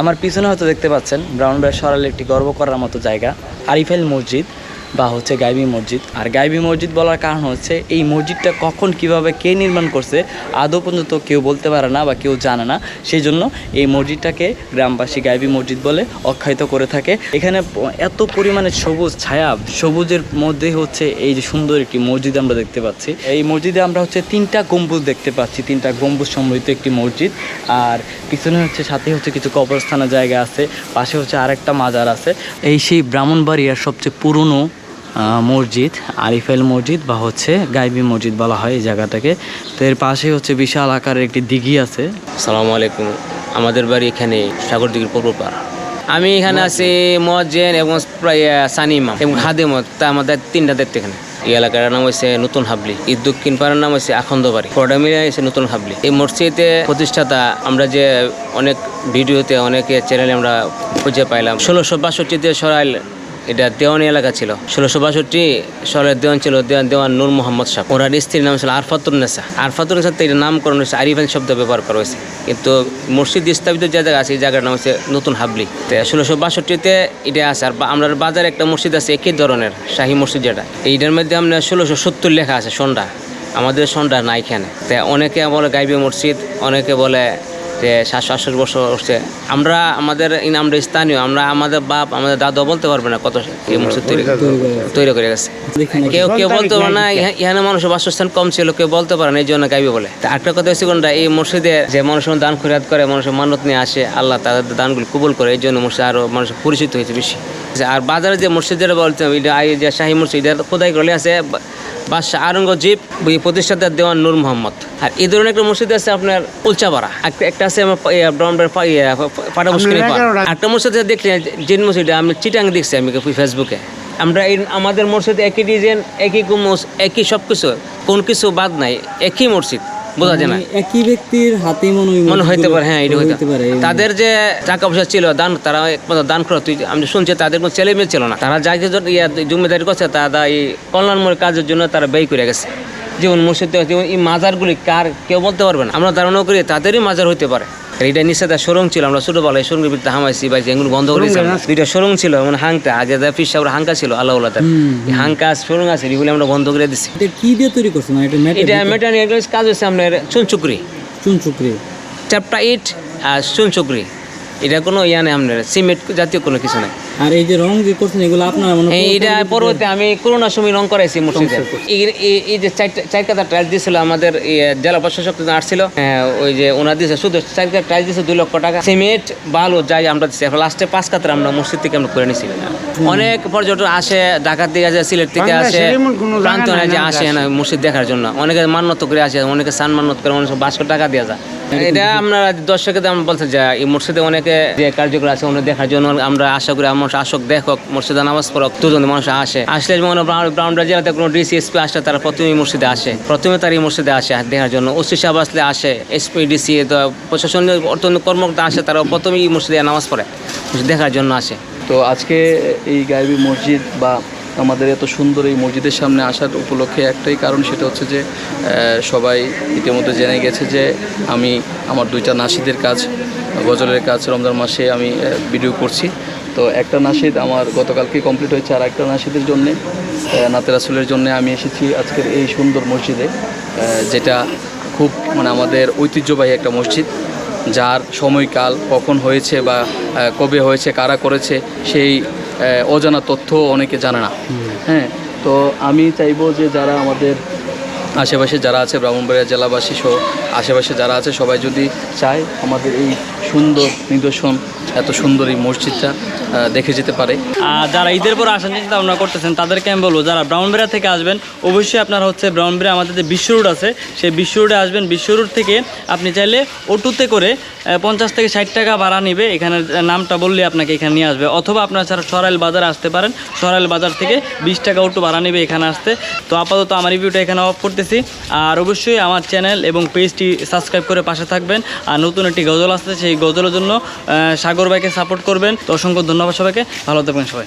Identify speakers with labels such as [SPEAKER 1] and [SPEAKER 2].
[SPEAKER 1] আমার পিছনে হয়তো দেখতে পাচ্ছেন, ব্রাউন ব্রাউনবাড়ি সরালে একটি গর্ব করার মতো জায়গা আরিফেল মসজিদ। বা হচ্ছে গাইবি মসজিদ। আর গাইবি মসজিদ বলার কারণ হচ্ছে এই মসজিদটা কখন কীভাবে কে নির্মাণ করছে, আদৌ পর্যন্ত কেউ বলতে পারে না বা কেউ জানে না। সেই জন্য এই মসজিদটাকে গ্রামবাসী গাইবি মসজিদ বলে আখ্যায়িত করে থাকে। এখানে এত পরিমাণে সবুজ ছায়া, সবুজের মধ্যে হচ্ছে এই যে সুন্দর একটি মসজিদ আমরা দেখতে পাচ্ছি। এই মসজিদে আমরা হচ্ছে তিনটা গম্বুজ দেখতে পাচ্ছি, তিনটা গম্বুজ সমৃদ্ধ একটি মসজিদ। আর পিছনে হচ্ছে সাথে হচ্ছে কিছু কবরস্থানের জায়গা আছে, পাশে হচ্ছে আরেকটা মাজার আছে। এই সেই ব্রাহ্মণবাড়িয়ার সবচেয়ে পুরনো মসজিদ আরিফেল মসজিদ বা হচ্ছে গাইবি মসজিদ বলা হয় এই জায়গাটাকে। তো এর পাশে হচ্ছে বিশাল আকারের একটি দিঘি আছে।
[SPEAKER 2] সালামু আলাইকুম। আমাদের বাড়ি এখানে সাগরদিঘির পূর্ব পাড়। আমি এখানে আছি মজেন এবং প্রায় সানিমা এবং হাদেমত তা আমাদের তিনটা দেখতে এখানে। এই এলাকার নাম হচ্ছে নতুন হাবলি। এই দক্ষিণ পাড়ার নাম হচ্ছে আখন্দ বাড়ি। পড়া মিলে হচ্ছে নতুন হাবলি। এই মসজিদে প্রতিষ্ঠাতা আমরা যে অনেক ভিডিওতে অনেকে চ্যানেলে আমরা খুঁজে পাইলাম। ষোলোশো বাষট্টিতে সরাইল এটা দেওয়ানি এলাকা ছিল। ষোলোশো বাষট্টি সরের দেওয়ান ছিল দেওয়ান দেওয়ান নূর মোহাম্মদ শাহ। ওনার স্ত্রীর নাম ছিল আরফাতুর নেসা। আরফাতুর নেসা এটা নামকরণ হয়েছে আরিফান শব্দ ব্যবহার করা হয়েছে। কিন্তু মসজিদ স্থাপিত যে জায়গা আছে, এই জায়গার নাম হচ্ছে নতুন হাবলি। তো ষোলোশো বাষট্টিতে এটা আছে, আর আমরা বাজারে একটা মসজিদ আছে, একই ধরনের, শাহী মসজিদ যেটা। এইটার মধ্যে আমরা ষোলোশো সত্তর লেখা আছে সন্ধ্যা আমাদের সন্ধ্যা নাই এখানে। তো অনেকে বলে গাইবে মসজিদ, অনেকে বলে যে সাতশো আটষট্টি বছর হচ্ছে। আমরা আমাদের আমরা স্থানীয় আমরা আমাদের বাপ আমাদের দাদা বলতে পারবে না কত এই মসজিদ তৈরি তৈরি করে গেছে। কেউ কেউ বলতে পারে না ইহানে মানুষের বাসস্থান কম ছিল কেউ বলতে পারে না এই জন্য গাইবে বলে। তা একটা কথা হচ্ছে কোনটা এই মসজিদে যে মানুষের দান খরিয়াত করে মানুষের মানত নিয়ে আসে আল্লাহ তাদের দানগুলো কবুল করে এই জন্য মসজিদ আরও মানুষের পরিচিত হয়েছে বেশি। আর বাজারে যে মসজিদ যেটা বলতে এটা এই যে শাহী মসজিদ খোদাই করলে আছে বাদশাহ আরঙ্গজীব প্রতিষ্ঠাতা দেওয়ান নূর মোহাম্মদ। আর এই ধরনের একটা মসজিদ আছে আপনার উলচাপাড়া। একটা- আছে আমার পাটা মুশকিল একটা মসজিদ দেখলে জিন মসজিদ আমি চিটাং দেখছি আমি ফেসবুকে। আমরা এই আমাদের মসজিদ একই ডিজাইন একই কুমুস একই সব কিছু কোন কিছু বাদ নাই একই মসজিদ। বোঝা যায় না।
[SPEAKER 1] মানে একই ব্যক্তির হাতে মনে
[SPEAKER 2] মনে হইতে পারে হ্যাঁ এটা হইতে
[SPEAKER 1] পারে
[SPEAKER 2] তাদের যে টাকা পয়সা ছিল দান তারা একমাত্র দান করো তুই আমি শুনছি তাদের কোনো ছেলে মেয়ে ছিল না। তারা যা জমিদারি করছে তারা এই কল্যাণমূলক কাজের জন্য তারা ব্যয় করে গেছে। যেমন মসজিদে যেমন এই মাজারগুলি কার কেউ বলতে পারবে না। আমরা ধারণা করি তাদেরই মাজার হইতে পারে। এটা নিচে তার সরং ছিল আমরা ছোটবেলায় সরঙ্গের ভিতরে হামাইছি বা যেগুলো বন্ধ করে দুইটা সরং ছিল মানে হাঙ্কা আগে যা ফিস সাহেবের হাঙ্কা ছিল আল্লাহ আল্লাহ হাঙ্কা সরং আছে এগুলো আমরা বন্ধ করে দিছি।
[SPEAKER 1] এটা কি দিয়ে তৈরি করছেন মানে এটা
[SPEAKER 2] এটা কাজ হচ্ছে আপনার চুনচুকরি।
[SPEAKER 1] চুন চুকরি
[SPEAKER 2] চ্যাপ্টার এইট আর চুনচুকরি। এটা কোনো ইয়া নেই আপনার সিমেন্ট জাতীয় কোনো কিছু নেই।
[SPEAKER 1] আর এই যে রং যে করছেন এগুলো আপনার মনে
[SPEAKER 2] এইটা পরবর্তী আমি করোনার সময় রং করাইছি মসজিদে। এই- যে চার কাতা টাইলস দিয়েছিল আমাদের জেলা প্রশাসক আসছিল হ্যাঁ, ওই যে ওনার দিয়েছে শুধু চার কাতা টাইলস দিয়েছে দুই লক্ষ টাকা। সিমেন্ট বালু যাই আমরা দিচ্ছি লাস্টে পাঁচ কাতার আমরা মসজিদ থেকে আমরা করে নিছি। অনেক পর্যটক আসে ঢাকার থেকে আসে সিলেট থেকে আসে প্রান্ত যে আসে না মসজিদ দেখার জন্য। অনেকে মান্যত করে আসে অনেকে সান মান্যত করে অনেক বাসশো টাকা দেওয়া যায়। এটা আমরা দর্শকদের আমরা বলতে যে এই মসজিদে অনেকে যে কার্যকর আছে অনেক দেখার জন্য আমরা আশা করি আমার আসক দেখক মসজিদে নামাজ পড়ক দুজন মানুষ আসে। আসলে মনে ব্রাউন্ডা জেলাতে কোনো ডিসি এসপি আসলে তারা প্রথমে মসজিদে আসে। প্রথমে তার এই মসজিদে আসে দেখার জন্য। ওসি সাহেব আসলে আসে এসপি ডিসি প্রশাসনিক অর্থনৈতিক কর্মকর্তা আসে তারা প্রথমেই মসজিদে নামাজ পড়ে দেখার জন্য আসে।
[SPEAKER 3] তো আজকে এই গাইবি মসজিদ বা আমাদের এত সুন্দর এই মসজিদের সামনে আসার উপলক্ষে একটাই কারণ সেটা হচ্ছে যে সবাই ইতিমধ্যে জেনে গেছে যে আমি আমার দুইটা নাসিদের কাজ গজলের কাজ রমজান মাসে আমি ভিডিও করছি। তো একটা নাসিদ আমার গতকালকে কমপ্লিট হয়েছে আর একটা নাসিদের জন্যে আহ, নাতে রাসুলের জন্য আমি এসেছি আজকের এই সুন্দর মসজিদে যেটা খুব মানে আমাদের ঐতিহ্যবাহী একটা মসজিদ যার সময়কাল কখন হয়েছে বা কবে হয়েছে কারা করেছে সেই অজানা তথ্য অনেকে জানে না। হ্যাঁ তো আমি চাইব যে যারা আমাদের আশেপাশে যারা আছে, ব্রাহ্মণবাড়িয়া জেলাবাসী সহ আশেপাশে যারা আছে, সবাই যদি চায় আমাদের এই সুন্দর নিদর্শন, এত সুন্দর এই মসজিদটা দেখে যেতে পারে।
[SPEAKER 1] আর যারা ঈদের পর আসার চিন্তা ভাবনা করতেছেন, তাদেরকে আমি বলব, যারা ব্রাউনবেড়া থেকে আসবেন, অবশ্যই আপনারা হচ্ছে ব্রাউনবেড়া আমাদের যে বিশ্ব রোড আছে, সেই বিশ্ব রোডে আসবেন। বিশ্ব রোড থেকে আপনি চাইলে অটোতে করে পঞ্চাশ থেকে ষাট টাকা ভাড়া নেবে। এখানে নামটা বললে আপনাকে এখানে নিয়ে আসবে। অথবা আপনারা ছাড়া সরাইল বাজার আসতে পারেন। সরাইল বাজার থেকে বিশ টাকা অটো ভাড়া নেবে এখানে আসতে। তো আপাতত আমার রিভিউটা এখানে অফ করতেছি। আর অবশ্যই আমার চ্যানেল এবং পেজটি সাবস্ক্রাইব করে পাশে থাকবেন। আর নতুন একটি গজল আসতে সেই গজলের জন্য সাগর ভাইকে সাপোর্ট করবেন। তো অসংখ্য ধন্যবাদ সবাইকে। ভালো থাকবেন সবাই।